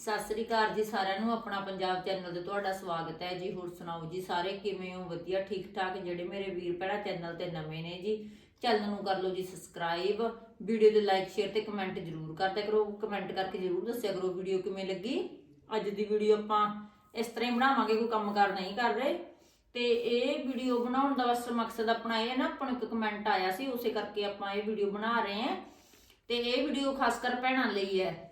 ਸਤਿ ਸ੍ਰੀ ਅਕਾਲ ਜੀ ਸਾਰਿਆਂ ਨੂੰ, ਆਪਣਾ ਪੰਜਾਬ ਚੈਨਲ ਤੇ ਤੁਹਾਡਾ ਸਵਾਗਤ ਹੈ ਜੀ। ਹੋਰ ਸੁਣਾਓ ਜੀ, ਸਾਰੇ ਕਿਵੇਂ ਹੋ? ਵਧੀਆ ਠੀਕ ਠਾਕ ਜਿਹੜੇ ਮੇਰੇ ਵੀਰ ਭੈਣਾਂ ਚੈਨਲ ਤੇ ਨਵੇਂ ਨੇ ਜੀ, ਚੈਨਲ ਨੂੰ ਕਰ ਲਓ ਜੀ ਸਬਸਕ੍ਰਾਈਬ। ਵੀਡੀਓ ਦੇ ਲਾਈਕ, ਸ਼ੇਅਰ ਤੇ ਕਮੈਂਟ ਜ਼ਰੂਰ ਕਰਦਿਆ ਕਰੋ। ਕਮੈਂਟ ਕਰਕੇ ਜ਼ਰੂਰ ਦੱਸਿਆ ਕਰੋ ਵੀਡੀਓ ਕਿਵੇਂ ਲੱਗੀ। ਅੱਜ ਦੀ ਵੀਡੀਓ ਆਪਾਂ ਇਸ ਤਰ੍ਹਾਂ ਹੀ ਬਣਾਵਾਂਗੇ, ਕੋਈ ਕੰਮ ਕਾਰ ਨਹੀਂ ਕਰ ਰਹੇ। ਤੇ ਇਹ ਵੀਡੀਓ ਬਣਾਉਣ ਦਾ ਬਸ ਮਕਸਦ ਆਪਣਾ ਇਹ ਹੈ ਨਾ, ਆਪਾਂ ਨੂੰ ਇੱਕ ਕਮੈਂਟ ਆਇਆ ਸੀ, ਉਸੇ ਕਰਕੇ ਆਪਾਂ ਇਹ ਵੀਡੀਓ ਬਣਾ ਰਹੇ ਹਾਂ। ਤੇ ਇਹ ਵੀਡੀਓ ਖਾਸ ਕਰ ਭੈਣਾਂ ਲਈ ਹੈ।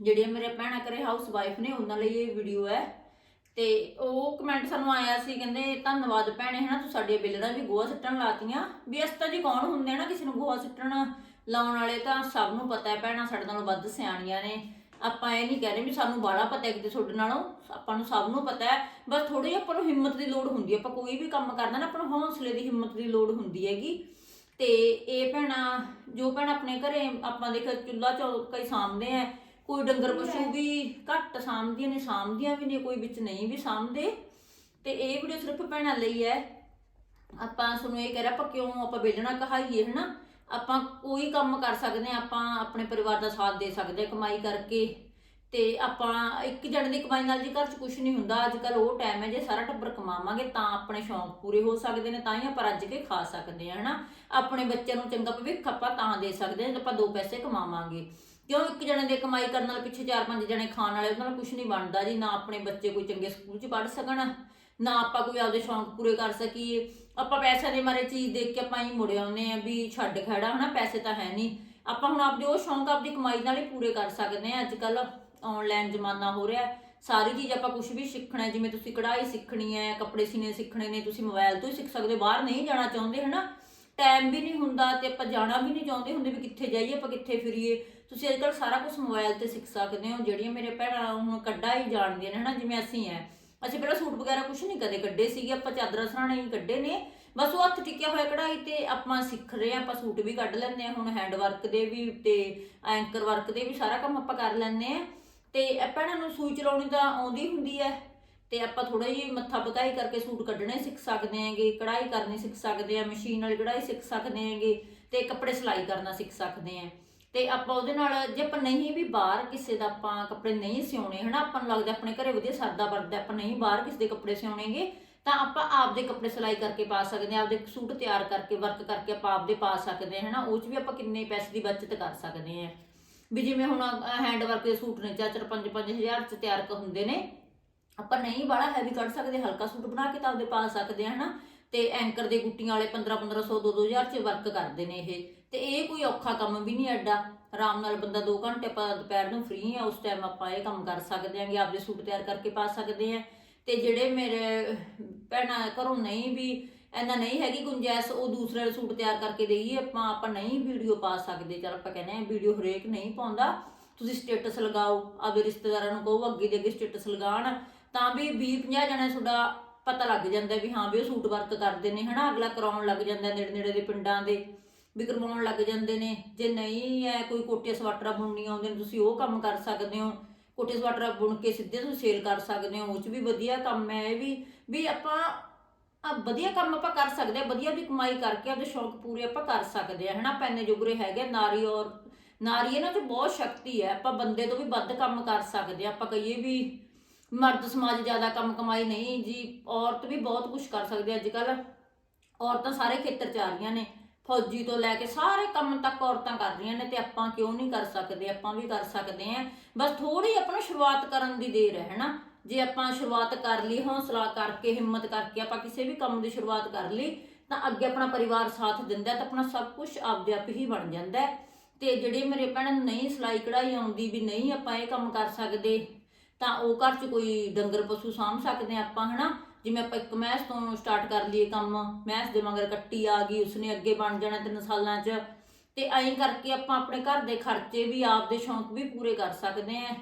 ਜਿਹੜੀਆਂ ਮੇਰੇ ਭੈਣਾਂ ਕਰੇ ਹਾਊਸ ਵਾਈਫ ਨੇ, ਉਹਨਾਂ ਲਈ ਇਹ ਵੀਡੀਓ ਹੈ। ਤੇ ਉਹ ਕਮੈਂਟ ਸਾਨੂੰ ਆਇਆ ਸੀ, ਕਹਿੰਦੇ, ਧੰਨਵਾਦ ਭੈਣੇ, ਹਨਾ, ਤੂੰ ਸਾਡੇ ਦਾ ਵੀ ਗੋਹਾ ਸਿੱਟਣ ਲਾਤੀਆਂ। ਵੀ ਇਸ ਤਾਂ ਜੀ ਕੌਣ ਹੁੰਦੇ ਨਾ ਕਿਸੇ ਨੂੰ ਗੋਹਾ ਸਿੱਟਣ ਲਾਉਣ ਵਾਲੇ, ਤਾਂ ਸਭ ਨੂੰ ਪਤਾ ਹੈ ਭੈਣਾਂ, ਸਾਡੇ ਨਾਲੋਂ ਵੱਧ ਸਿਆਣੀਆਂ ਨੇ। ਆਪਾਂ ਇਹ ਨਹੀਂ ਕਹਿ ਰਹੇ ਵੀ ਸਾਨੂੰ ਬਾਹਲਾ ਪਤਾ ਹੈ ਕਿਤੇ ਤੁਹਾਡੇ ਨਾਲੋਂ, ਆਪਾਂ ਨੂੰ ਸਭ ਨੂੰ ਪਤਾ ਹੈ। ਬਸ ਥੋੜੀ ਆਪਾਂ ਨੂੰ ਹਿੰਮਤ ਦੀ ਲੋੜ ਹੁੰਦੀ ਹੈ। ਆਪਾਂ ਕੋਈ ਵੀ ਕੰਮ ਕਰਦਾ ਨਾ, ਆਪਾਂ ਨੂੰ ਹੌਸਲੇ ਦੀ ਹਿੰਮਤ ਦੀ ਲੋੜ ਹੁੰਦੀ ਹੈਗੀ। ਤੇ ਇਹ ਭੈਣਾਂ, ਜੋ ਭੈਣ ਆਪਣੇ ਘਰੇ ਆਪਾਂ ਦੇਖ ਚੁੱਲਾ ਚੌਕਾ ਹੀ ਸਾਂਭਦੇ ਹੈ ਕੋਈ ਡੰਗਰ ਪਸ਼ੂ ਵੀ ਘੱਟ ਸਾਂਭਦੀਆਂ ਨੇ ਸਾਂਭਦੀਆਂ ਵੀ ਨੇ ਕੋਈ ਵਿੱਚ ਨਹੀਂ ਵੀ ਸਾਂਭਦੇ। ਤੇ ਇਹ ਵੀਡੀਓ ਸਿਰਫ ਭੈਣਾਂ ਲਈ ਹੈ। ਆਪਾਂ ਤੁਹਾਨੂੰ ਇਹ ਕਹਿ ਰਿਹਾ ਆਪਾਂ ਕਿਉਂ ਆਪਾਂ ਵੇਲਣਾ ਕਹਾਈਏ ਹਨਾ? ਆਪਾਂ ਕੋਈ ਕੰਮ ਕਰ ਸਕਦੇ ਹਾਂ ਆਪਾਂ ਆਪਣੇ ਪਰਿਵਾਰ ਦਾ ਸਾਥ ਦੇ ਸਕਦੇ ਹਾਂ ਕਮਾਈ ਕਰਕੇ। ਤੇ ਆਪਾਂ ਇੱਕ ਜਣੇ ਦੀ ਕਮਾਈ ਨਾਲ ਜੀ ਘਰ 'ਚ ਕੁਝ ਨਹੀਂ ਹੁੰਦਾ। ਅੱਜ ਕੱਲ ਉਹ ਟਾਈਮ ਹੈ ਜੇ ਸਾਰਾ ਟੱਬਰ ਕਮਾਵਾਂਗੇ ਤਾਂ ਆਪਣੇ ਸ਼ੌਂਕ ਪੂਰੇ ਹੋ ਸਕਦੇ ਨੇ ਤਾਂ ਹੀ ਆਪਾਂ ਰੱਜ ਕੇ ਖਾ ਸਕਦੇ ਹਾਂ ਹਨਾ? ਆਪਣੇ ਬੱਚਿਆਂ ਨੂੰ ਚੰਗਾ ਭਵਿੱਖ ਆਪਾਂ ਤਾਂ ਦੇ ਸਕਦੇ ਹਾਂ ਜੇ ਆਪਾਂ ਦੋ ਪੈਸੇ ਕਮਾਵਾਂਗੇ। ਕਿਉਂ ਇੱਕ ਜਣੇ ਦੇ ਕਮਾਈ ਕਰਨ ਨਾਲ ਪਿੱਛੇ ਚਾਰ ਪੰਜ ਜਣੇ ਖਾਣ ਵਾਲੇ ਉਹਨਾਂ ਨਾਲ ਕੁਝ ਨਹੀਂ ਬਣਦਾ ਜੀ ਨਾ ਆਪਣੇ ਬੱਚੇ ਕੋਈ ਚੰਗੇ ਸਕੂਲ 'ਚ ਪੜ੍ਹ ਸਕਣ ਨਾ ਆਪਾਂ ਕੋਈ ਆਪਦੇ ਸ਼ੌਂਕ ਪੂਰੇ ਕਰ ਸਕੀਏ। ਆਪਾਂ ਪੈਸਿਆਂ ਦੇ ਮਾਰੇ ਚੀਜ਼ ਦੇਖ ਕੇ ਆਪਾਂ ਹੀ ਮੁੜ ਆਉਂਦੇ ਆ ਵੀ ਛੱਡ ਖੜਾ ਹਨਾ ਪੈਸੇ ਤਾਂ ਹੈ ਨਹੀਂ। ਆਪਾਂ ਹੁਣ ਆਪਦੇ ਉਹ ਸ਼ੌਂਕ ਆਪਦੀ ਕਮਾਈ ਨਾਲ ਹੀ ਪੂਰੇ ਕਰ ਸਕਦੇ ਆ ਅੱਜ ਕੱਲ ਆਨਲਾਈਨ ਜ਼ਮਾਨਾ ਹੋ ਰਿਹਾ ਸਾਰੀ ਚੀਜ਼ ਆਪਾਂ ਕੁਝ ਵੀ ਸਿੱਖਣਾ ਜਿਵੇਂ ਤੁਸੀਂ ਕਢਾਈ ਸਿੱਖਣੀ ਹੈ ਕੱਪੜੇ ਸੀਨੇ ਸਿੱਖਣੇ ਨੇ ਤੁਸੀਂ ਮੋਬਾਈਲ ਤੋਂ ਹੀ ਸਿੱਖ ਸਕਦੇ ਹੋ, ਬਾਹਰ ਨਹੀਂ ਜਾਣਾ ਚਾਹੁੰਦੇ ਹਨਾ। ਟਾਈਮ ਵੀ ਨਹੀਂ ਹੁੰਦਾ ਤੇ ਆਪਾਂ ਜਾਣਾ ਵੀ ਨਹੀਂ ਚਾਹੁੰਦੇ ਹੁੰਦੇ ਵੀ ਕਿੱਥੇ ਜਾਈਏ, ਆਪਾਂ ਕਿੱਥੇ ਫਿਰੀਏ। ਤੁਸੀਂ ਅੱਜ ਕੱਲ ਸਾਰਾ ਕੁਝ ਮੋਬਾਈਲ ਤੇ ਸਿੱਖ ਸਕਦੇ ਹੋ, ਜਿਹੜੀਆਂ ਮੇਰੇ ਭੈਣਾਂ ਹੁਣ ਕੱਢਾ ਹੀ ਜਾਣਦੀਆਂ ਨੇ, ਹਨਾ, ਜਿਵੇਂ ਅਸੀਂ ਐ। ਅਸੀਂ ਪਹਿਲਾਂ ਸੂਟ ਵਗੈਰਾ ਕੁਝ ਨਹੀਂ ਕਦੇ ਕੱਢੇ ਸੀਗੇ, ਆਪਾਂ ਚਾਦਰਾਂ ਸਰਾਣੇ ਹੀ ਕੱਢੇ ਨੇ। ਬਸ ਉਹ ਹੱਥ ਟਿਕਿਆ ਹੋਇਆ ਕਢਾਈ ਤੇ ਆਪਾਂ ਸਿੱਖ ਰਹੇ ਆ ਆਪਾਂ ਸੂਟ ਵੀ ਕੱਢ ਲੈਂਦੇ ਆ ਹੁਣ ਹੈਂਡ ਵਰਕ ਦੇ ਵੀ ਤੇ ਐਂਕਰ ਵਰਕ ਦੇ ਵੀ ਸਾਰਾ ਕੰਮ ਆਪਾਂ ਕਰ ਲੈਂਦੇ ਆ ਤੇ ਭੈਣਾਂ ਨੂੰ ਸੂਈ ਚਲਾਉਣੀ ਤਾਂ ਆਉਂਦੀ ਹੁੰਦੀ ਹੈ। ਤੇ ਆਪਾਂ ਥੋੜਾ ਜਿਹਾ ਮੱਥਾ ਪਕਾਈ ਕਰਕੇ ਸੂਟ ਕੱਢਣੇ ਸਿੱਖ ਸਕਦੇ ਆਂਗੇ ਕਢਾਈ ਕਰਨੀ ਸਿੱਖ ਸਕਦੇ ਆ, ਮਸ਼ੀਨ ਵਾਲੀ ਕਢਾਈ ਸਿੱਖ ਸਕਦੇ ਆਂਗੇ ਤੇ ਕੱਪੜੇ ਸਿਲਾਈ ਕਰਨਾ ਸਿੱਖ ਸਕਦੇ ਆ। ਤੇ ਆਪਾਂ ਉਹਦੇ ਨਾਲ ਜੇ ਆਪਾਂ ਨਹੀਂ ਵੀ ਬਾਹਰ ਕਿਸੇ ਦਾ ਆਪਾਂ ਕੱਪੜੇ ਨਹੀਂ ਸਿਉਣੇ, ਹਨਾ, ਆਪਾਂ ਨੂੰ ਲੱਗਦਾ ਆਪਣੇ ਘਰੇ ਵਧੀਆ ਸਰਦਾ ਵਰਦਾ ਆਪਾਂ ਨਹੀਂ ਬਾਹਰ ਕਿਸੇ ਦੇ ਕੱਪੜੇ ਸਿਉਣੇਗੇ, ਤਾਂ ਆਪਾਂ ਆਪਦੇ ਕੱਪੜੇ ਸਿਲਾਈ ਕਰਕੇ ਪਾ ਸਕਦੇ ਆ, ਆਪਦੇ ਸੂਟ ਤਿਆਰ ਕਰਕੇ, ਵਰਕ ਕਰਕੇ ਆਪਾਂ ਆਪਦੇ ਪਾ ਸਕਦੇ ਆ, ਹਨਾ, ਉਹ 'ਚ ਵੀ ਆਪਾਂ ਕਿੰਨੇ ਪੈਸੇ ਦੀ ਬਚਤ ਕਰ ਸਕਦੇ ਆ। ਵੀ ਜਿਵੇਂ ਹੁਣ ਹੈਂਡ ਵਰਕ ਦੇ ਸੂਟ ਨੇ, ਚਾਰ ਚਾਰ, ਪੰਜ ਪੰਜ ਹਜ਼ਾਰ ਚ ਤਿਆਰ ਹੁੰਦੇ ਨੇ ਆਪਾਂ ਨਹੀਂ ਬਾਹਲਾ ਹੈਵੀ ਕੱਢ ਸਕਦੇ, ਹਲਕਾ ਸੂਟ ਬਣਾ ਕੇ ਤਾਂ ਆਪਦੇ ਪਾ ਸਕਦੇ ਆ, ਹਨਾ? ਤੇ ਐਂਕਰ ਦੇ ਗੁੱਟੀਆਂ ਵਾਲੇ 15 1500 2 2000 ਚ ਵਰਕ ਕਰਦੇ ਨੇ ਇਹ। ਤੇ ਇਹ ਕੋਈ ਔਖਾ ਕੰਮ ਵੀ ਨਹੀਂ ਐਡਾ। ਆਰਾਮ ਨਾਲ ਬੰਦਾ 2 ਘੰਟੇ ਆਪਾਂ ਦੁਪਹਿਰ ਨੂੰ ਫ੍ਰੀ ਆ, ਉਸ ਟਾਈਮ ਆਪਾਂ ਇਹ ਕੰਮ ਕਰ ਸਕਦੇ ਆਂਗੇ ਆਪਦੇ ਸੂਟ ਤਿਆਰ ਕਰਕੇ ਪਾ ਸਕਦੇ ਆ। ਤੇ ਜਿਹੜੇ ਮੇਰੇ ਭੈਣਾਂ ਘਰੋਂ ਨਹੀਂ ਵੀ ਇੰਨਾ ਨਹੀਂ ਹੈਗੀ ਗੁੰਜਾਇਸ਼, ਉਹ ਦੂਸਰੇ ਸੂਟ ਤਿਆਰ ਕਰਕੇ ਦੇਈਏ, ਆਪਾਂ ਆਪਾਂ ਨਹੀਂ ਵੀਡੀਓ ਪਾ ਸਕਦੇ। ਚਲ ਆਪਾਂ ਕਹਿੰਦੇ ਆ ਵੀਡੀਓ ਹਰੇਕ ਨਹੀਂ ਪਾਉਂਦਾ। ਤੁਸੀਂ ਸਟੇਟਸ ਲਗਾਓ, ਆਪਦੇ ਰਿਸ਼ਤੇਦਾਰਾਂ ਨੂੰ ਕਹੋ, ਅੱਗੇ ਦੇ ਅੱਗੇ ਸਟੇਟਸ ਲਗਾਉਣ। ਤਾਂ ਵੀ 20 50 ਜਣੇ ਤੁਹਾਡਾ ਪਤਾ ਲੱਗ ਜਾਂਦਾ ਵੀ ਹਾਂ ਵੀ ਉਹ ਸੂਟ ਵਰਕ ਕਰਦੇ ਨੇ, ਹਨਾ? ਅਗਲਾ ਕਰਾਉਣ ਲੱਗ ਜਾਂਦਾ ਨੇੜੇ ਨੇੜੇ ਦੇ ਪਿੰਡਾਂ ਦੇ, ਵੀ ਕਰਵਾਉਣ ਲੱਗ ਜਾਂਦੇ ਨੇ। ਜੇ ਨਹੀਂ ਹੈ ਕੋਈ ਕੋਟੇ ਸਵਾਟਰਾਂ ਬੁਣਨੀਆਂ ਆਉਂਦੇ ਨੇ, ਤੁਸੀਂ ਉਹ ਕੰਮ ਕਰ ਸਕਦੇ ਹੋ। ਕੋਟੇ ਸਵਾਟਰਾਂ ਬੁਣ ਕੇ ਸਿੱਧੇ ਤੁਸੀਂ ਸੇਲ ਕਰ ਸਕਦੇ ਹੋ। ਉਹ 'ਚ ਵੀ ਵਧੀਆ ਕੰਮ ਹੈ ਇਹ ਵੀ ਵੀ ਆਪਾਂ, ਆ ਵਧੀਆ ਕੰਮ ਆਪਾਂ ਕਰ ਸਕਦੇ ਆ, ਵਧੀਆ ਵੀ ਕਮਾਈ ਕਰਕੇ ਆਪਦੇ ਸ਼ੌਂਕ ਪੂਰੇ ਆਪਾਂ ਕਰ ਸਕਦੇ ਆ, ਹਨਾ? ਪੈਨੇ ਜੁਗਰੇ ਹੈਗੇ ਨਾਰੀ ਔਰ, ਨਾਰੀ ਇਹਨਾਂ 'ਚ ਬਹੁਤ ਸ਼ਕਤੀ ਹੈ ਆਪਾਂ ਬੰਦੇ ਤੋਂ ਵੀ ਵੱਧ ਕੰਮ ਕਰ ਸਕਦੇ ਆ। ਆਪਾਂ ਕਹੀਏ ਵੀ ਮਰਦ ਸਮਾਜ ਜ਼ਿਆਦਾ ਕੰਮ ਕਮਾਈ ਨਹੀਂ ਜੀ, ਔਰਤ ਵੀ ਬਹੁਤ ਕੁਝ ਕਰ ਸਕਦੀ ਅੱਜ ਕੱਲ ਔਰਤਾਂ ਸਾਰੇ ਖੇਤਰ 'ਚ ਆ ਰਹੀਆਂ ਨੇ। ਫੌਜੀ ਤੋਂ ਲੈ ਕੇ ਸਾਰੇ ਕੰਮ ਤੱਕ ਔਰਤਾਂ ਕਰ ਰਹੀਆਂ ਨੇ ਤੇ ਆਪਾਂ ਕਿਉਂ ਨਹੀਂ ਕਰ ਸਕਦੇ? ਆਪਾਂ ਵੀ ਕਰ ਸਕਦੇ ਆਂ। ਬਸ ਥੋੜੀ ਆਪਣਾ ਸ਼ੁਰੂਆਤ ਕਰਨ ਦੀ ਦੇਰ ਹੈ, ਹਨਾ? ਜੇ ਆਪਾਂ ਸ਼ੁਰੂਆਤ ਕਰ ਲਈ, ਹੌਸਲਾ ਕਰਕੇ, ਹਿੰਮਤ ਕਰਕੇ ਆਪਾਂ ਕਿਸੇ ਵੀ ਕੰਮ ਦੀ ਸ਼ੁਰੂਆਤ ਕਰ ਲਈ, ਤਾਂ ਅੱਗੇ ਆਪਣਾ ਪਰਿਵਾਰ ਸਾਥ ਦਿੰਦਾ ਤਾਂ ਆਪਣਾ ਸਭ ਕੁਝ ਆਪਦੇ ਆਪ ਹੀ ਬਣ ਜਾਂਦਾ। ਤੇ ਜਿਹੜੇ ਮੇਰੇ ਭੈਣਾਂ ਨੂੰ ਨਹੀਂ ਸਿਲਾਈ ਕਢਾਈ ਆਉਂਦੀ ਵੀ ਨਹੀਂ ਆਪਾਂ ਇਹ ਕੰਮ ਕਰ ਸਕਦੇ ਤਾਂ ਉਹ ਘਰ 'ਚ ਕੋਈ ਡੰਗਰ ਪਸ਼ੂ ਸਾਂਭ ਸਕਦੇ ਆ ਆਪਾਂ, ਹਨਾ? ਜਿਵੇਂ ਆਪਾਂ ਇੱਕ ਮੈਸ ਤੋਂ ਸਟਾਰਟ ਕਰ ਲਈਏ ਕੰਮ, ਮੈਸ ਦੇ ਮਗਰ ਕੱਟੀ ਆ ਗਈ, ਉਸਨੇ ਅੱਗੇ ਬਣ ਜਾਣਾ ਤਿੰਨ ਸਾਲਾਂ 'ਚ। ਤੇ ਐਂ ਕਰਕੇ ਆਪਾਂ ਆਪਣੇ ਘਰ ਦੇ ਖਰਚੇ ਵੀ ਆਪਦੇ ਸ਼ੌਂਕ ਵੀ ਪੂਰੇ ਕਰ ਸਕਦੇ ਆ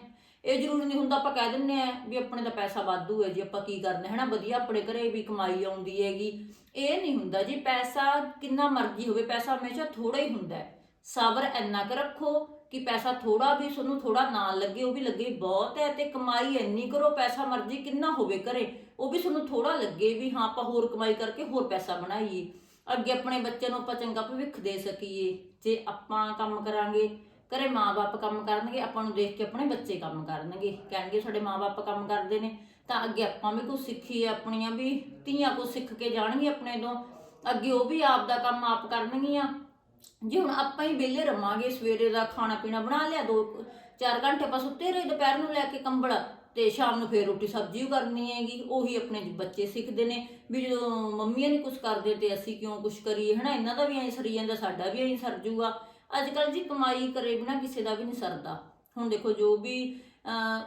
ਇਹ ਜ਼ਰੂਰੀ ਨਹੀਂ ਹੁੰਦਾ ਆਪਾਂ ਕਹਿ ਦਿੰਨੇ ਆ ਵੀ ਆਪਣੇ ਤਾਂ ਪੈਸਾ ਵਾਧੂ ਹੈ ਜੀ, ਆਪਾਂ ਕੀ ਕਰਨਾ ਹੈ ਨਾ ਵਧੀਆ ਆਪਣੇ ਘਰੇ ਵੀ ਕਮਾਈ ਆਉਂਦੀ ਹੈਗੀ। ਇਹ ਨਹੀਂ ਹੁੰਦਾ ਜੀ, ਪੈਸਾ ਕਿੰਨਾ ਮਰਜ਼ੀ ਹੋਵੇ, ਪੈਸਾ ਹਮੇਸ਼ਾ ਥੋੜਾ ਹੀ ਹੁੰਦਾ ਹੈ। ਸਬਰ ਇੰਨਾ ਕੁ ਰੱਖੋ ਕਿ ਪੈਸਾ ਥੋੜਾ ਵੀ ਤੁਹਾਨੂੰ ਥੋੜਾ ਨਾ ਲੱਗੇ, ਉਹ ਵੀ ਲੱਗੇ ਬਹੁਤ ਹੈ ਤੇ ਕਮਾਈ ਇੰਨੀ ਕਰੋ, ਪੈਸਾ ਮਰਜ਼ੀ ਕਿੰਨਾ ਹੋਵੇ ਘਰੇ, ਉਹ ਵੀ ਤੁਹਾਨੂੰ ਥੋੜਾ ਲੱਗੇ ਵੀ ਹਾਂ, ਆਪਾਂ ਹੋਰ ਕਮਾਈ ਕਰਕੇ ਹੋਰ ਪੈਸਾ ਬਣਾਈਏ। ਅੱਗੇ ਆਪਣੇ ਬੱਚੇ ਨੂੰ ਆਪਾਂ ਚੰਗਾ ਭਵਿੱਖ ਦੇ ਸਕੀਏ, ਜੇ ਆਪਾਂ ਕੰਮ ਕਰਾਂਗੇ, ਘਰੇ ਮਾਪੇ ਕੰਮ ਕਰਨਗੇ, ਆਪਾਂ ਨੂੰ ਦੇਖ ਕੇ ਆਪਣੇ ਬੱਚੇ ਕੰਮ ਕਰਨਗੇ। ਕਹਿਣਗੇ ਸਾਡੇ ਮਾਪੇ ਕੰਮ ਕਰਦੇ ਨੇ, ਤਾਂ ਅੱਗੇ ਆਪਾਂ ਵੀ ਕੁਝ ਸਿੱਖੀਏ, ਆਪਣੀਆਂ ਵੀ ਧੀਆਂ ਕੁਝ ਸਿੱਖ ਕੇ ਜਾਣਗੇ ਆਪਣੇ ਤੋਂ। ਅੱਗੇ ਉਹ ਵੀ ਆਪ ਦਾ ਕੰਮ ਆਪ ਕਰਨਗੀਆਂ। ਜੇ ਹੁਣ ਆਪਾਂ ਹੀ ਵਿਹਲੇ ਰਵਾਂਗੇ, ਸਵੇਰੇ ਦਾ ਖਾਣਾ ਪੀਣਾ ਬਣਾ ਲਿਆ, ਦੋ ਚਾਰ ਘੰਟੇ ਆਪਾਂ ਸੁੱਤੇ ਰਹੇ, ਦੁਪਹਿਰ ਨੂੰ ਲੈ ਕੇ ਕੰਬਲ ਤੇ ਸ਼ਾਮ ਨੂੰ ਫੇਰ ਰੋਟੀ ਸਬਜ਼ੀ ਵੀ ਕਰਨੀ ਹੈਗੀ, ਉਹੀ ਆਪਣੇ ਬੱਚੇ ਸਿੱਖਦੇ ਨੇ ਵੀ ਜਦੋਂ ਮੰਮੀਆਂ ਨਹੀਂ ਕੁਝ ਕਰਦੇ ਤੇ ਅਸੀਂ ਕਿਉਂ ਕੁਝ ਕਰੀਏ, ਹਨਾ? ਇਹਨਾਂ ਦਾ ਵੀ ਐਂ ਸਰੀ ਜਾਂਦਾ, ਸਾਡਾ ਵੀ ਐਂ ਸਰ ਜੂਗਾ। ਅੱਜ ਕੱਲ ਜੀ ਕਮਾਈ ਕਰੇ ਬਿਨਾ ਕਿਸੇ ਦਾ ਵੀ ਨਹੀਂ ਸਰਦਾ। ਹੁਣ ਦੇਖੋ ਜੋ ਵੀ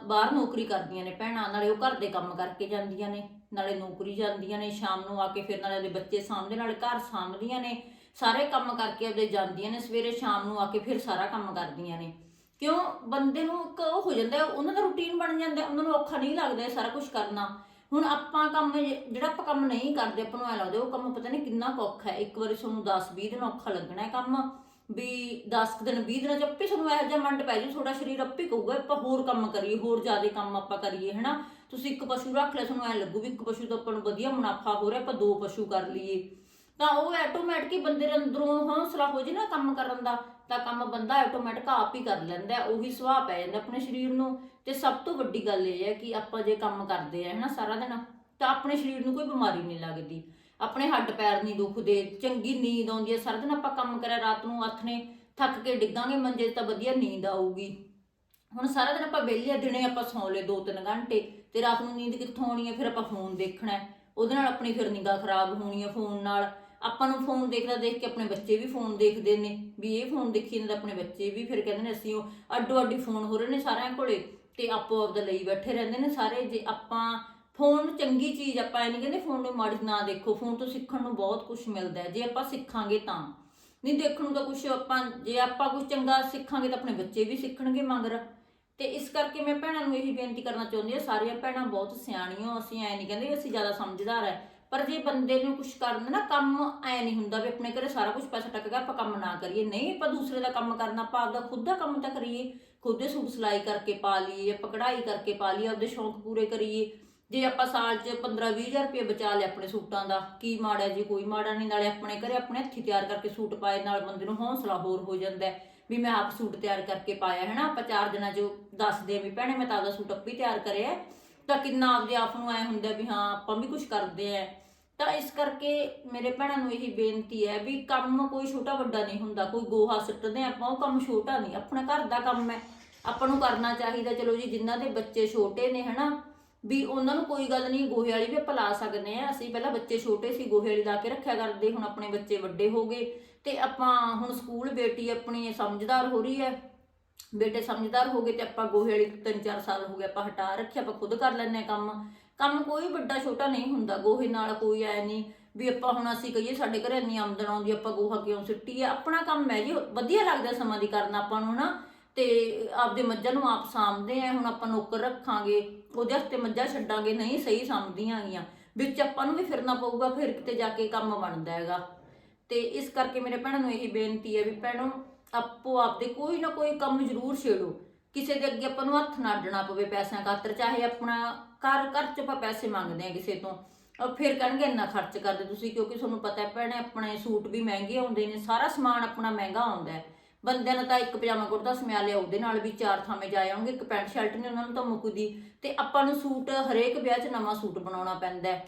ਬਾਹਰ ਨੌਕਰੀ ਕਰਦੀਆਂ ਨੇ ਭੈਣਾਂ, ਨਾਲੇ ਉਹ ਘਰ ਦੇ ਕੰਮ ਕਰਕੇ ਜਾਂਦੀਆਂ ਨੇ, ਨਾਲੇ ਨੌਕਰੀ ਜਾਂਦੀਆਂ ਨੇ, ਸ਼ਾਮ ਨੂੰ ਆ ਕੇ ਫਿਰ ਨਾਲੇ ਉਹਦੇ ਬੱਚੇ ਸਾਂਭਦੇ ਨਾਲੇ ਘਰ ਸਾਂਭਦੀਆਂ ਨੇ। ਸਾਰੇ ਕੰਮ ਕਰਕੇ ਆਪਦੇ ਜਾਂਦੀਆਂ ਨੇ, ਸਵੇਰੇ ਸ਼ਾਮ ਨੂੰ ਆ ਕੇ ਫਿਰ ਸਾਰਾ ਕੰਮ ਕਰਦੀਆਂ ਨੇ। ਕਿਉਂ? ਬੰਦੇ ਨੂੰ ਇੱਕ ਉਹ ਹੋ ਜਾਂਦਾ, ਉਹਨਾਂ ਦਾ ਰੁਟੀਨ ਬਣ ਜਾਂਦਾ, ਉਹਨਾਂ ਨੂੰ ਔਖਾ ਨਹੀਂ ਲੱਗਦਾ ਸਾਰਾ ਕੁਝ ਕਰਨਾ। ਹੁਣ ਆਪਾਂ ਕੰਮ ਜਿਹੜਾ ਆਪਾਂ ਕੰਮ ਨਹੀਂ ਕਰਦੇ, ਆਪਾਂ ਨੂੰ ਐ ਲੱਗਦਾ ਉਹ ਕੰਮ ਪਤਾ ਨਹੀਂ ਕਿੰਨਾ ਕੁ ਔਖਾ ਹੈ। ਇੱਕ ਵਾਰੀ ਤੁਹਾਨੂੰ 10 20 ਦਿਨ ਔਖਾ ਲੱਗਣਾ ਹੈ ਕੰਮ, ਵੀ 10 ਦਿਨ 20 ਦਿਨਾਂ ਚ ਆਪੇ ਤੁਹਾਨੂੰ ਇਹੋ ਜਿਹਾ ਮੰਡ ਪੈ ਜੂ ਤੁਹਾਡਾ ਸਰੀਰ ਆਪੇ ਕਹੂਗਾ, ਆਪਾਂ ਹੋਰ ਕੰਮ ਕਰੀਏ, ਹੋਰ ਜ਼ਿਆਦਾ ਕੰਮ ਆਪਾਂ ਕਰੀਏ, ਹਨਾ? ਤੁਸੀਂ ਇੱਕ ਪਸ਼ੂ ਰੱਖ ਲਿਆ ਤੁਹਾਨੂੰ ਐ ਲੱਗੂ ਵੀ ਇੱਕ ਪਸ਼ੂ ਤੋਂ ਆਪਾਂ ਨੂੰ ਵਧੀਆ ਮੁਨਾਫਾ ਹੋ ਰਿਹਾ, ਆਪਾਂ ਦੋ ਪਸ਼ੂ ਕਰ ਲਈਏ। ਤਾਂ ਉਹ ਆਟੋਮੈਟਿਕ ਹੀ ਬੰਦੇ ਦੇ ਅੰਦਰੋਂ ਹੌਸਲਾ ਹੋ ਜੇ ਨਾ ਕੰਮ ਕਰਨ ਦਾ ਤਾਂ ਕੰਮ ਬੰਦਾ ਆਟੋਮੈਟਿਕ ਆਪ ਹੀ ਕਰ ਲੈਂਦਾ ਹੈ, ਉਹੀ ਸੁਭਾਅ ਪੈ ਜਾਂਦਾ ਆਪਣੇ ਸਰੀਰ ਨੂੰ। ਤੇ ਸਭ ਤੋਂ ਵੱਡੀ ਗੱਲ ਇਹ ਹੈ ਕਿ ਆਪਾਂ ਜੇ ਕੰਮ ਕਰਦੇ ਆ ਹਨਾ ਸਾਰਾ ਦਿਨ ਤਾਂ ਆਪਣੇ ਸਰੀਰ ਨੂੰ ਕੋਈ ਬਿਮਾਰੀ ਨਹੀਂ ਲੱਗਦੀ। ਆਪਣੇ ਹੱਡ ਪੈਰ ਨਹੀਂ ਦੁਖਦੇ ਚੰਗੀ ਨੀਂਦ ਆਉਂਦੀ ਹੈ ਸਾਰਾ ਦਿਨ ਆਪਾਂ ਕੰਮ ਕਰਿਆ ਰਾਤ ਨੂੰ ਹੱਥ ਨੇ ਥੱਕ ਕੇ ਡਿੱਗਾਂਗੇ ਮੰਜੇ ਤਾਂ ਵਧੀਆ ਨੀਂਦ ਆਊਗੀ। ਹੁਣ ਸਾਰਾ ਦਿਨ ਆਪਾਂ ਵਿਹਲੇ ਆ, ਦਿਨੇ ਆਪਾਂ ਸੌਂ ਲਏ 2-3 ਘੰਟੇ ਤੇ ਰਾਤ ਨੂੰ ਨੀਂਦ ਕਿੱਥੋਂ ਆਉਣੀ ਹੈ ਫਿਰ ਆਪਾਂ ਫੋਨ ਦੇਖਣਾ ਉਹਦੇ ਨਾਲ ਆਪਣੀ ਫਿਰ ਨਿਗਾਹ ਖਰਾਬ ਹੋਣੀ ਹੈ ਫੋਨ ਨਾਲ। ਆਪਾਂ ਨੂੰ ਫੋਨ ਦੇਖਦਾ ਦੇਖ ਕੇ ਆਪਣੇ ਬੱਚੇ ਵੀ ਫੋਨ ਦੇਖਦੇ ਨੇ, ਵੀ ਇਹ ਫੋਨ ਦੇਖੀ ਜਾਂਦੇ, ਆਪਣੇ ਬੱਚੇ ਵੀ ਫਿਰ ਕਹਿੰਦੇ ਨੇ ਅਸੀਂ ਉਹ ਅੱਡੋ ਅੱਡੀ ਫੋਨ ਹੋ ਰਹੇ ਨੇ ਸਾਰਿਆਂ ਕੋਲੇ ਤੇ ਆਪੋ ਆਪਦਾ ਲਈ ਬੈਠੇ ਰਹਿੰਦੇ ਨੇ ਸਾਰੇ। ਜੇ ਆਪਾਂ ਫੋਨ ਚੰਗੀ ਚੀਜ਼ ਆਪਾਂ ਇਹ ਨਹੀਂ ਕਹਿੰਦੇ ਫੋਨ ਨੂੰ ਮਾੜੀ ਨਾ ਦੇਖੋ ਫੋਨ ਤੋਂ ਸਿੱਖਣ ਨੂੰ ਬਹੁਤ ਕੁਝ ਮਿਲਦਾ ਜੇ ਆਪਾਂ ਸਿੱਖਾਂਗੇ ਤਾਂ। ਨਹੀਂ ਦੇਖਣ ਨੂੰ ਤਾਂ ਕੁਝ ਆਪਾਂ, ਜੇ ਆਪਾਂ ਕੁਝ ਚੰਗਾ ਸਿੱਖਾਂਗੇ ਤਾਂ ਆਪਣੇ ਬੱਚੇ ਵੀ ਸਿੱਖਣਗੇ ਮਗਰ। ਤੇ ਇਸ ਕਰਕੇ ਮੈਂ ਭੈਣਾਂ ਨੂੰ ਇਹੀ ਬੇਨਤੀ ਕਰਨਾ ਚਾਹੁੰਦੀ ਹਾਂ, ਸਾਰੀਆਂ ਭੈਣਾਂ ਬਹੁਤ ਸਿਆਣੀਆਂ, ਅਸੀਂ ਐ ਨਹੀਂ ਕਹਿੰਦੇ ਵੀ ਅਸੀਂ ਜ਼ਿਆਦਾ ਸਮਝਦਾਰ ਹੈ। ਪਰ ਜੇ ਬੰਦੇ ਨੂੰ ਕੁਝ ਕਰਨ ਨਾ ਕੰਮ ਐ ਨਹੀਂ ਹੁੰਦਾ ਵੀ ਆਪਣੇ ਘਰੇ ਸਾਰਾ ਕੁਝ ਪੈਸਾ ਟੱਕ ਗਿਆ, ਆਪਾਂ ਕੰਮ ਨਾ ਕਰੀਏ। ਨਹੀਂ, ਆਪਾਂ ਦੂਸਰੇ ਦਾ ਕੰਮ ਕਰਨਾ, ਆਪਾਂ ਆਪਦਾ ਖੁਦ ਦਾ ਕੰਮ ਤਾਂ ਕਰੀਏ। ਖੁਦ ਦੇ ਸੂਟ ਸਿਲਾਈ ਕਰਕੇ ਪਾ ਲਈਏ, ਆਪਾਂ ਕਢਾਈ ਕਰਕੇ ਪਾ ਲਈਏ, ਆਪਦੇ ਸ਼ੌਂਕ ਪੂਰੇ ਕਰੀਏ। ਜੇ ਆਪਾਂ ਸਾਲ 'ਚ 15-20000 ਰੁਪਏ ਬਚਾ ਲਿਆ ਆਪਣੇ ਸੂਟਾਂ ਦਾ, ਕੀ ਮਾੜਾ ਜੀ, ਕੋਈ ਮਾੜਾ ਨਹੀਂ। ਨਾਲੇ ਆਪਣੇ ਘਰੇ ਆਪਣੇ ਹੱਥੀ ਤਿਆਰ ਕਰਕੇ ਸੂਟ ਪਾਏ, ਨਾਲ ਬੰਦੇ ਨੂੰ ਹੌਸਲਾ ਹੋਰ ਹੋ ਜਾਂਦਾ ਹੈ ਵੀ ਮੈਂ ਆਪ ਸੂਟ ਤਿਆਰ ਕਰਕੇ ਪਾਇਆ ਹੈ ਨਾ ਆਪਾਂ ਚਾਰ ਦਿਨਾਂ 'ਚ ਦੱਸਦੇ ਆ ਵੀ ਭੈਣੇ ਮੈਂ ਤਾਂ ਆਪਦਾ ਸੂਟ ਆਪੇ ਤਿਆਰ ਕਰਿਆ ਤਾਂ ਕਿੰਨਾ ਆਪਦੇ ਆਪ ਨੂੰ ਐ ਹੁੰਦਾ ਵੀ ਹਾਂ, ਆਪਾਂ ਵੀ ਕੁਝ ਕਰਦੇ ਆ। ਤਾਂ ਇਸ ਕਰਕੇ ਮੇਰੇ ਭੈਣਾਂ ਨੂੰ ਇਹੀ ਬੇਨਤੀ ਹੈ ਵੀ ਕੰਮ ਕੋਈ ਛੋਟਾ ਵੱਡਾ ਨਹੀਂ ਹੁੰਦਾ, ਕੋਈ ਗੋਹਾ ਸੁੱਟਦੇ ਆਪਾਂ, ਉਹ ਕੰਮ ਛੋਟਾ ਨਹੀਂ, ਆਪਣਾ ਘਰ ਦਾ ਕੰਮ ਹੈ। ਆਪਾਂ ਨੂੰ ਕਰਨਾ ਚਾਹੀਦਾ, ਚਲੋ ਜੀ, ਜਿਨ੍ਹਾਂ ਦੇ ਬੱਚੇ ਛੋਟੇ ਨੇ, ਹਨਾ, ਵੀ ਉਹਨਾਂ ਨੂੰ ਕੋਈ ਗੱਲ ਨਹੀਂ, ਗੋਹੇ ਵਾਲੀ ਵੀ ਆਪਾਂ ਲਾ ਸਕਦੇ ਆ ਅਸੀਂ ਪਹਿਲਾਂ ਬੱਚੇ ਛੋਟੇ ਸੀ, ਗੋਹੇ ਵਾਲੀ ਲਾ ਕੇ ਰੱਖਿਆ ਕਰਦੇ, ਹੁਣ ਆਪਣੇ ਬੱਚੇ ਵੱਡੇ ਹੋ ਗਏ ਤੇ ਆਪਾਂ ਹੁਣ ਸਕੂਲ ਬੇਟੀ ਆਪਣੀ ਸਮਝਦਾਰ ਹੋ ਰਹੀ ਹੈ। ਬੇਟੇ ਸਮਝਦਾਰ ਹੋ ਗਏ ਤੇ ਆਪਾਂ ਗੋਹੇ ਵਾਲੀ 3-4 ਸਾਲ ਹੋ ਗਏ ਆਪਾਂ ਹਟਾ ਰੱਖਿਆ, ਆਪਾਂ ਖੁਦ ਕਰ ਲੈਂਦੇ ਹਾਂ ਕੰਮ। ਕੰਮ ਕੋਈ ਵੱਡਾ ਛੋਟਾ ਨਹੀਂ ਹੁੰਦਾ, ਗੋਹੇ ਨਾਲ ਕੋਈ ਐ ਨਹੀਂ ਵੀ ਆਪਾਂ ਹੁਣ ਅਸੀਂ ਕਹੀਏ ਸਾਡੇ ਘਰੇ ਇੰਨੀ ਆਮਦਨ ਆਉਂਦੀ, ਆਪਾਂ ਗੋਹਾ ਕਿਉਂ ਸਿੱਟੀ ਹੈ ਆਪਣਾ ਕੰਮ ਹੈ ਜੀ, ਵਧੀਆ ਲੱਗਦਾ ਸਮਾਂ ਦੀ ਕਰਨਾ ਆਪਾਂ ਨੂੰ ਨਾ, ਤੇ ਆਪਦੇ ਮੱਝਾਂ ਨੂੰ ਆਪ ਸਾਂਭਦੇ ਆ ਹੁਣ ਆਪਾਂ ਨੌਕਰ ਰੱਖਾਂਗੇ, ਉਹਦੇ ਹੱਥੇ ਮੱਝਾਂ ਛੱਡਾਂਗੇ, ਨਹੀਂ ਸਹੀ ਸਾਂਭਦੀਆਂ ਗੀਆਂ ਵਿੱਚ ਆਪਾਂ ਨੂੰ ਵੀ ਫਿਰਨਾ ਪਊਗਾ, ਫਿਰ ਕਿਤੇ ਜਾ ਕੇ ਕੰਮ ਬਣਦਾ ਹੈਗਾ। ਤੇ ਇਸ ਕਰਕੇ ਮੇਰੇ ਭੈਣਾਂ ਨੂੰ ਇਹੀ ਬੇਨਤੀ ਹੈ ਵੀ ਭੈਣੋ ਆਪੋ ਆਪਦੇ ਕੋਈ ਨਾ ਕੋਈ ਕੰਮ ਜ਼ਰੂਰ ਛੇੜੋ। ਕਿਸੇ ਦੇ ਅੱਗੇ ਆਪਾਂ ਨੂੰ ਹੱਥ ਨਾ ਅੱਡਣਾ ਪਵੇ ਪੈਸਿਆਂ ਖਾਤਰ, ਚਾਹੇ ਆਪਣਾ ਘਰ ਘਰ ਚ ਆਪਾਂ ਪੈਸੇ ਮੰਗਦੇ ਆ ਕਿਸੇ ਤੋਂ, ਉਹ ਫਿਰ ਕਹਿਣਗੇ ਇੰਨਾ ਖਰਚ ਕਰਦੇ ਤੁਸੀਂ, ਕਿਉਂਕਿ ਤੁਹਾਨੂੰ ਪਤਾ ਹੈ ਭੈਣੇ ਆਪਣੇ ਸੂਟ ਵੀ ਮਹਿੰਗੇ ਆਉਂਦੇ ਨੇ, ਸਾਰਾ ਸਮਾਨ ਆਪਣਾ ਮਹਿੰਗਾ ਆਉਂਦਾ ਹੈ। ਬੰਦਿਆਂ ਨੇ ਤਾਂ ਇੱਕ ਪਜਾਮਾ ਕੁੜਤਾ ਸਮਿਆ ਲਿਆ, ਉਹਦੇ ਨਾਲ ਵੀ ਚਾਰ ਥਾਵੇਂ ਜਾ ਆਉਣਗੇ, ਇੱਕ ਪੈਂਟ ਸ਼ਰਟ ਨਹੀਂ ਉਹਨਾਂ ਨੂੰ ਤਾਂ ਮੁੱਕਦੀ, ਤੇ ਆਪਾਂ ਨੂੰ ਸੂਟ ਹਰੇਕ ਵਿਆਹ 'ਚ ਨਵਾਂ ਸੂਟ ਬਣਾਉਣਾ ਪੈਂਦਾ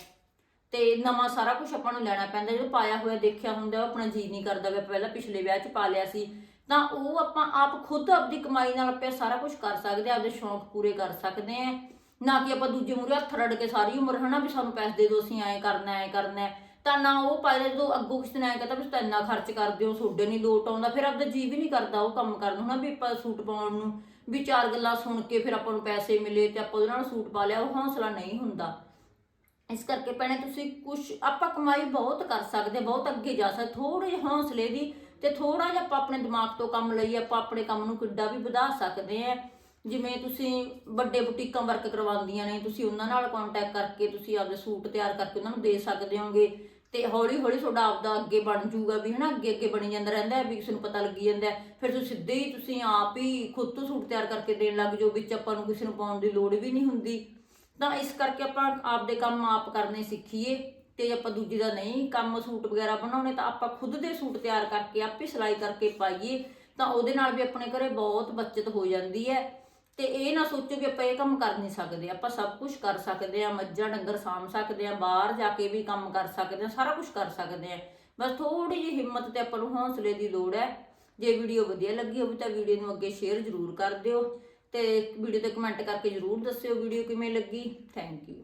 ਤੇ ਨਵਾਂ ਸਾਰਾ ਕੁਝ ਆਪਾਂ ਨੂੰ ਲੈਣਾ ਪੈਂਦਾ, ਜਦੋਂ ਪਾਇਆ ਹੋਇਆ ਦੇਖਿਆ ਹੁੰਦਾ, ਉਹ ਆਪਣਾ ਜੀ ਨਹੀਂ ਕਰਦਾ ਵੀ ਪਹਿਲਾਂ ਪਿਛਲੇ ਵਿਆਹ 'ਚ ਪਾ ਲਿਆ ਸੀ। ਤਾਂ ਉਹ ਆਪਾਂ ਆਪ ਖੁਦ ਆਪਦੀ ਕਮਾਈ ਨਾਲ ਆਪੇ ਸਾਰਾ ਕੁਝ ਕਰ ਸਕਦੇ ਆ, ਆਪਦੇ ਸ਼ੌਂਕ ਪੂਰੇ ਕਰ ਸਕਦੇ ਆ। ਨਾ ਕਿ ਆਪਾਂ ਦੂਜੇ ਮੂਹਰੇ ਹੱਥ ਰੜ ਕੇ ਸਾਰੀ ਉਮਰ, ਹਨਾ, ਵੀ ਸਾਨੂੰ ਪੈਸੇ ਦੇ ਦਿਓ, ਅਸੀਂ ਐਂ ਕਰਨਾ ਐਂ ਕਰਨਾ ਤਾਂ ਨਾ ਉਹ ਪਾਇਦਾ ਜਦੋਂ ਅੱਗੋਂ ਕਿਸੇ ਨੇ ਐਂ ਕਹਤਾ ਵੀ ਤਾਂ ਇੰਨਾ ਖਰਚ ਕਰਦੇ ਹੋ, ਤੁਹਾਡੇ ਨਹੀਂ ਲੋਟ ਆਉਂਦਾ, ਫਿਰ ਆਪਦਾ ਜੀ ਵੀ ਨਹੀਂ ਕਰਦਾ ਉਹ ਕੰਮ ਕਰਨ ਨੂੰ, ਹਨਾ, ਵੀ ਆਪਾਂ ਸੂਟ ਪਾਉਣ ਨੂੰ। ਵੀ ਚਾਰ ਗੱਲਾਂ ਸੁਣ ਕੇ ਫਿਰ ਆਪਾਂ ਨੂੰ ਪੈਸੇ ਮਿਲੇ ਤੇ ਆਪਾਂ ਉਹਦੇ ਨਾਲ ਸੂਟ ਪਾ ਲਿਆ, ਉਹ ਹੌਸਲਾ ਨਹੀਂ ਹੁੰਦਾ। ਇਸ ਕਰਕੇ ਭੈਣੇ, ਤੁਸੀਂ ਕੁਝ ਆਪਾਂ ਕਮਾਈ ਬਹੁਤ ਕਰ ਸਕਦੇ, ਬਹੁਤ ਅੱਗੇ ਜਾ ਸਕਦੇ ਥੋੜੇ ਜਿਹੇ ਹੌਸਲੇ ਦੀ ਤੇ ਥੋੜਾ ਜਿਹਾ ਆਪਾਂ ਆਪਣੇ ਦਿਮਾਗ ਤੋਂ ਕੰਮ ਲਈਏ, ਆਪਾਂ ਆਪਣੇ ਕੰਮ ਨੂੰ ਕਿੱਡਾ ਵੀ ਵਧਾ ਸਕਦੇ ਆ ਜਿਵੇਂ ਤੁਸੀਂ ਵੱਡੇ ਬੁਟੀਕਾਂ ਵਰਕ ਕਰਵਾਉਂਦੀਆਂ ਨੇ, ਤੁਸੀਂ ਉਹਨਾਂ ਨਾਲ ਕੰਟੈਕਟ ਕਰਕੇ ਤੁਸੀਂ ਆਪਦੇ ਸੂਟ ਤਿਆਰ ਕਰਕੇ ਉਹਨਾਂ ਨੂੰ ਦੇ ਸਕਦੇ ਹੋਗੇ। ਤੇ ਹੌਲੀ ਹੌਲੀ ਤੁਹਾਡਾ ਆਪਦਾ ਅੱਗੇ ਬਣ ਜਾਊਗਾ ਵੀ, ਹਨਾ, ਅੱਗੇ ਅੱਗੇ ਬਣੀ ਜਾਂਦਾ ਰਹਿੰਦਾ ਹੈ, ਵੀ ਕਿਸੇ ਨੂੰ ਪਤਾ ਲੱਗੀ ਜਾਂਦਾ ਫਿਰ ਤੁਸੀਂ ਸਿੱਧੇ ਹੀ ਤੁਸੀਂ ਆਪ ਹੀ ਖੁਦ ਤੋਂ ਸੂਟ ਤਿਆਰ ਕਰਕੇ ਦੇਣ ਲੱਗ ਜਾਓ, ਵਿੱਚ ਆਪਾਂ ਨੂੰ ਕਿਸੇ ਨੂੰ ਪਾਉਣ ਦੀ ਲੋੜ ਵੀ ਨਹੀਂ ਹੁੰਦੀ। ਤਾਂ ਇਸ ਕਰਕੇ ਆਪਾਂ ਆਪਦੇ ਕੰਮ ਆਪ ਕਰਨੇ ਸਿੱਖੀਏ। ਤੇ ਆਪਾਂ ਦੂਜੀ ਦਾ ਨਹੀਂ ਕੰਮ ਸੂਟ ਵਗੈਰਾ ਬਣਾਉਣੇ ਤਾਂ ਆਪਾਂ ਖੁਦ ਦੇ ਸੂਟ ਤਿਆਰ ਕਰਕੇ, ਆਪੇ ਸਿਲਾਈ ਕਰਕੇ ਪਾਈਏ, ਤਾਂ ਉਹਦੇ ਨਾਲ ਵੀ ਆਪਣੇ ਘਰੇ ਬਹੁਤ ਬਚਤ ਹੋ ਜਾਂਦੀ ਹੈ। ਤੇ ਇਹ ਨਾ ਸੋਚੋ ਕਿ ਆਪਾਂ ਇਹ ਕੰਮ ਕਰ ਨਹੀਂ ਸਕਦੇ, ਆਪਾਂ ਸਭ ਕੁਝ ਕਰ ਸਕਦੇ ਆ ਮੱਝਾਂ, ਡੰਗਰ ਸਾਂਭ ਸਕਦੇ ਆ ਬਾਹਰ ਜਾ ਕੇ ਵੀ ਕੰਮ ਕਰ ਸਕਦੇ ਆ ਸਾਰਾ ਕੁਝ ਕਰ ਸਕਦੇ ਆ ਬਸ ਥੋੜੀ ਜਿਹੀ ਹਿੰਮਤ ਤੇ ਆਪਾਂ ਨੂੰ ਹੌਸਲੇ ਦੀ ਲੋੜ ਹੈ। ਜੇ ਵੀਡੀਓ ਵਧੀਆ ਲੱਗੀ ਹੋਵੇ ਤਾਂ ਵੀਡੀਓ ਨੂੰ ਅੱਗੇ ਸ਼ੇਅਰ ਜ਼ਰੂਰ ਕਰ ਦਿਓ ਤੇ ਵੀਡੀਓ ਤੇ ਕਮੈਂਟ ਕਰਕੇ ਜ਼ਰੂਰ ਦੱਸਿਓ ਵੀਡੀਓ ਕਿਵੇਂ ਲੱਗੀ। Thank you